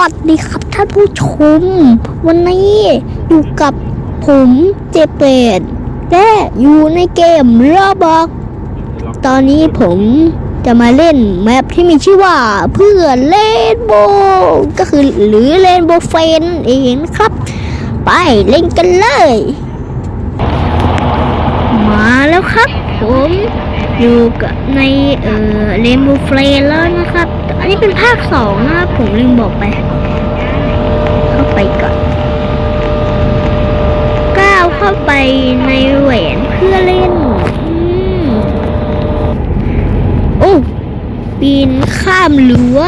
วัสดีครับท่านผู้ชม วันนี้อยู่กับผมเจเปดและอยู่ในเกมรอบอกตอนนี้ผมจะมาเล่นแมปที่มีชื่อว่าเพื่อนเลนโบก็คือหรือเลนโบเฟนเองครับ ไปเล่นกันเลย มาแล้วครับ ผมอยู่กับในเอ่อเรนโบเฟลแล้วนะครับ อันนี้เป็นภาคสองนะผมลืมบอกไป เข้าไปก่อนก้าวเข้าไปในแหวนเพื่อเล่นอืมโอ้ปีนข้ามรั้ว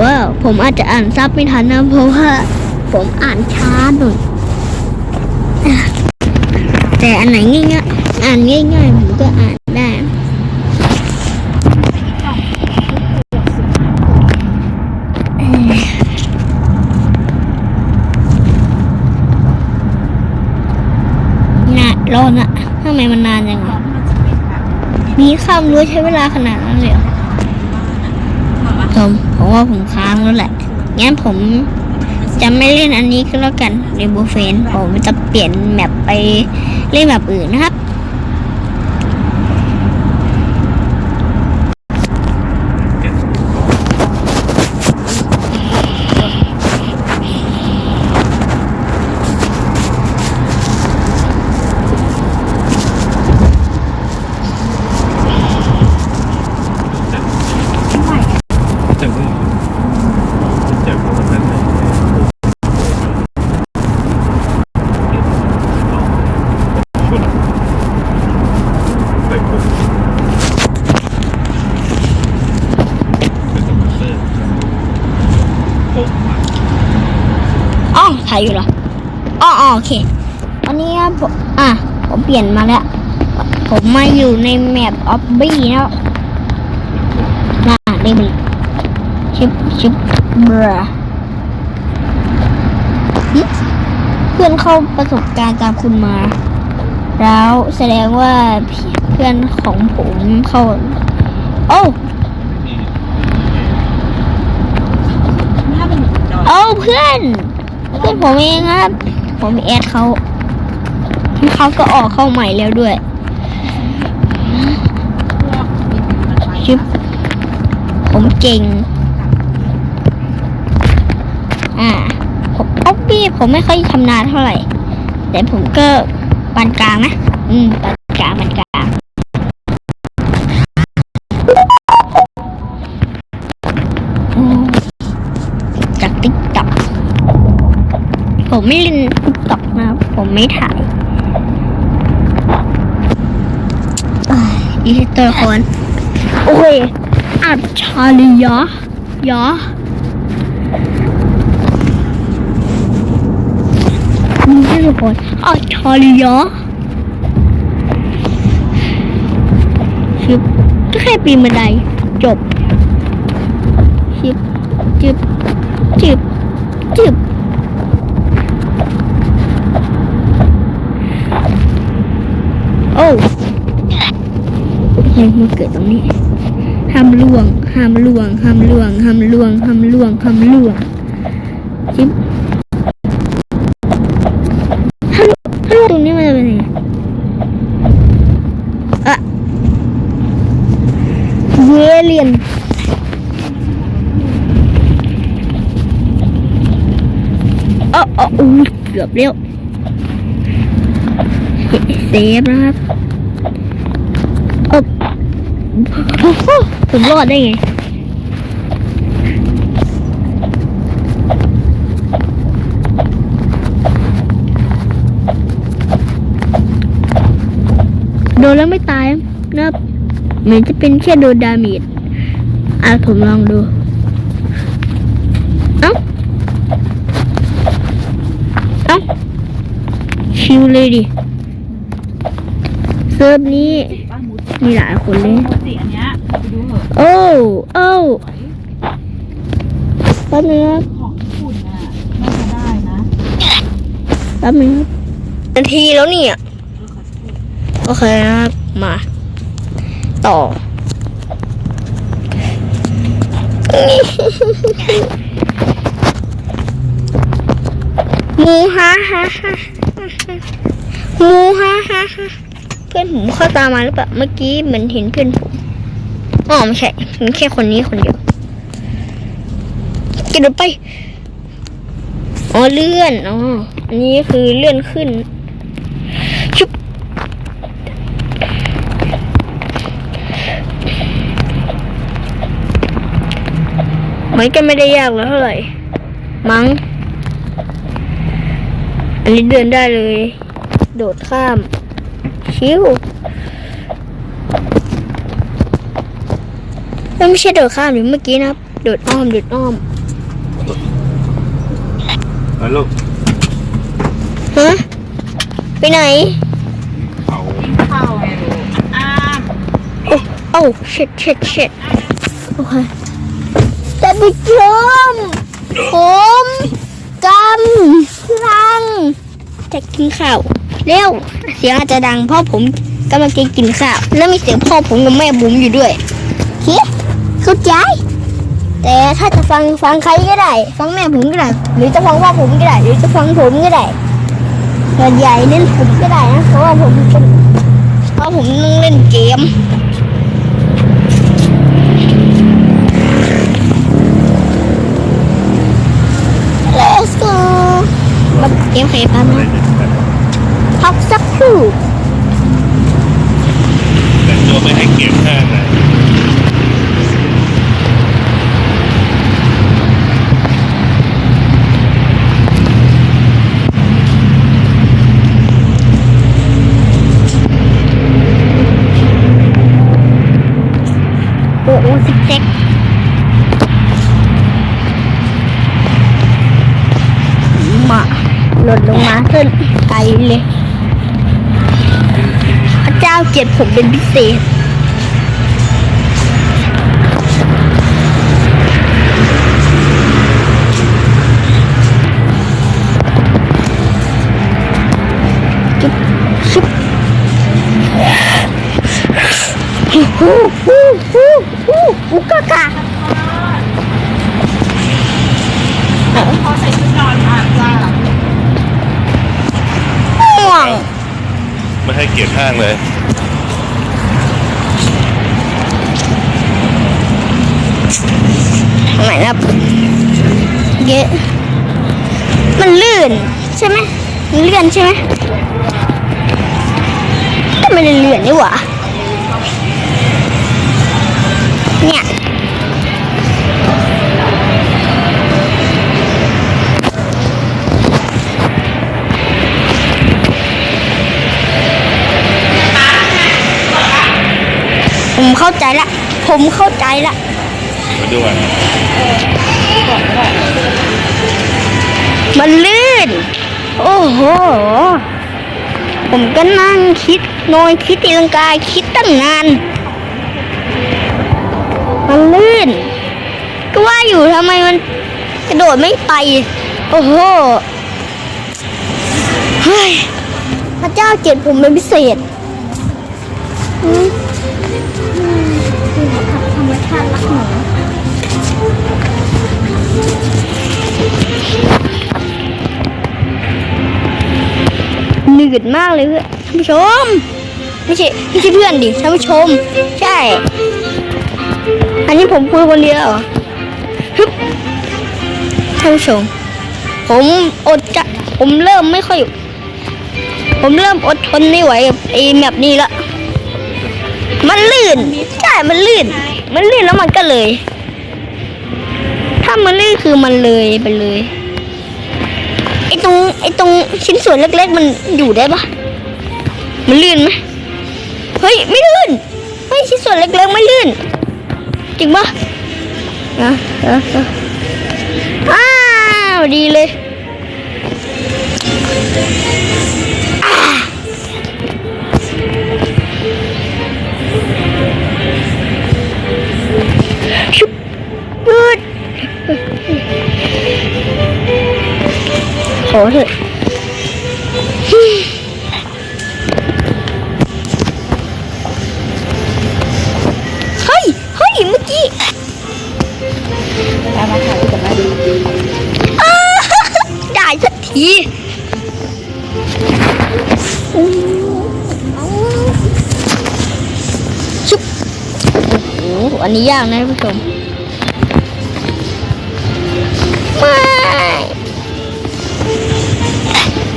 ว้าวผมอาจจะอ่านซับไม่ทันนะเพราะว่า ผมอ่านช้าหน่อยแต่อันไหนง่ายๆอ่านง่ายๆผมก็อ่านได้เอ่อน่ะ รอนะทำไมมันนานจังวะมีข้ามรั้วใช้เวลาขนาดนั้นเลยเหรอผมผมว่าผมค้างแล้วแหละ งั้นผมจะไม่เล่นอันนี้ก็แล้วกันเรนโบว์เฟนผมจะเปลี่ยนแมปไปเล่นแบบอื่นนะครับ ถ่ายอยู่เหรออ๋ออ๋อโอเค วันนี้ครับผมอะ ผมเปลี่ยนมาแล้ว ผมมาอยู่ในแมปออบบี้แล้วน่าได้ไหมชิปชิปบราหึเพื่อนเข้าประสบการณ์ตามคุณมา แล้วแสดงว่าเพื่อนของผมเข้า โอ้ถ้าเป็นดอยโอ้เพื่อนเพื่อนผมเองครับ ผมแอดเขาเขาก็ออกเข้าใหม่แล้วด้วยชิปผมเก่ง อ่าผมอ๊อบบี้ผมไม่ค่อยชำนาญเท่าไหร่ แต่ผมก็ปานกลางนะ อืมปาน ไม่เล่นติ๊กต็อกนะผมไม่ถ่ายอีกตัวละครโอ้ยอัจฉริยะยะมีชื่อทุกคนอัจฉริยะชิบก็แค่ปีนบันไดจบชิบจิบจิบจิบโอ้ ยังมาเกิดตรงนี้ห้ามล่วงห้ามล่วงห้ามล่วงห้ามล่วงห้ามล่วงห้ามล่วงจิ๊บถ้าล่วงถ้าล่วงตรงนี้มันจะเป็นยังไงอะเวเลียนเออเออู้เกือบเร็วเซฟนะครับ ผมรอดได้ไงโดนแล้วไม่ตายนะเหมือนจะเป็นแค่โดนดาเมจอะผมลองดู เอ้า เอ้า ชิวเลยดิ เซิร์ฟนี้ มูสมีหลายคนเลยมูสิอันเนี้ยไปดูเหอะโอ้โอ้แป๊บนึงครับของญี่ปุ่นน่ะน่าจะได้นะแป๊บนึงครับนาทีแล้วเนี่ย โอเคครับ มา ต่อเอหมูฮ่าฮ่าฮ่าหมูฮ่าฮ่าฮ่าเพื่อนผมเข้าตามมาหรือเปล่าเมื่อกี้เหมือนเห็นเพื่อนผมอ๋อไม่ใช่เห็นแค่คนนี้คนเดียวกระโดดไปอ๋อเลื่อนอ๋ออันนี้คือเลื่อนขึ้นชุบมันก็ไม่ได้ยากแล้วเท่าไหร่มั้ง อันนี้เดินได้เลย โดดข้าม ชิวเอ้ยไม่ใช่โดดข้ามหรือเมื่อกี้นะครับ โดดอ้อม โดดอ้อมแล้วลูกฮะไปไหนเขากินข้าวไงลูกอ้ามโอ้โอ้เช็ดเช็ดเช็ดโอเคท่านผู้ชมผมกำลังจะกินข้าว เร็ว เสียงอาจจะดังเพราะผมกำลังจะกินข้าวแล้วมีเสียงพ่อผมกับแม่ผมอยู่ด้วยเฮ้เข้าใจ แต่ถ้าจะฟังฟังใครก็ได้ ฟังแม่ผมก็ได้หรือจะฟังพ่อผมก็ได้ หรือจะฟังผมก็ได้ส่วนใหญ่เน้นผมก็ได้นะเพราะว่าผมเป็นเพราะผมต้องเล่นเกม Let's go เกมใครบ้าง học sắc thử. Để cho mấy này Ủa, dịch dịch Mà, lột lông má thân, cay lên. บผมเป็นพิเศษ ไม่ให้เกียรติข้างเลยทำไมนะครับเยอะมันลื่นใช่ไหมมันเลื่อนใช่ไหมแต่ไม่ได้เลื่อนนี่หว่าเนี่ย เข้าใจละ ผมเข้าใจละมาดูอะมันลื่น โอ้โห ผมก็นั่งคิดนอนคิดตีลังกาคิดตั้งนาน มันลื่น ก็ว่าอยู่ทำไมมันกระโดดไม่ไป โอ้โห เฮ้ย พระเจ้าเกลียดผมเป็นพิเศษ อืม หนืดมากเลยเพื่อนท่านผู้ชม ไม่ใช่ไม่ใช่เพื่อนดิท่านผู้ชม ใช่ อันนี้ผมคุยคนเดียวเหรอฮึบท่านผู้ชม ผมอดจะผมเริ่มไม่ค่อย ผมเริ่มอดทนไม่ไหวกับไอ้แบบนี้ละมันลื่น ใช่ มันลื่น มันลื่นแล้วมันก็เลย ถ้ามันลื่นคือมันเลยไปเลย อ้ตรงไอตรงชิ้นส่วนเล็กๆ มันอยู่ได้ปะมันลื่นไหมเฮ้ยไม่ลื่นเฮ้ยชิ้นส่วนเล็กๆไม่ลื่น จริงปะนะอะอ้าวดีเลย อเถเฮ้ยเฮ้ยเมื่อกี้ได้มาถ่ายกันมาดูได้สักทีชุบโอ้โหอันนี้ยากนะผู้ชม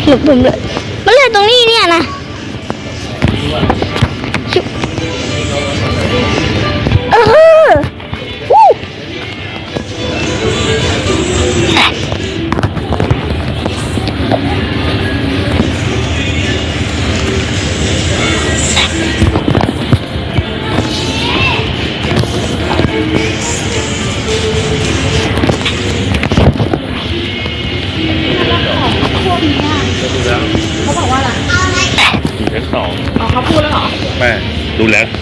หนุกผเลยมาเล่นตรงนี้เนี่ยนะ titular.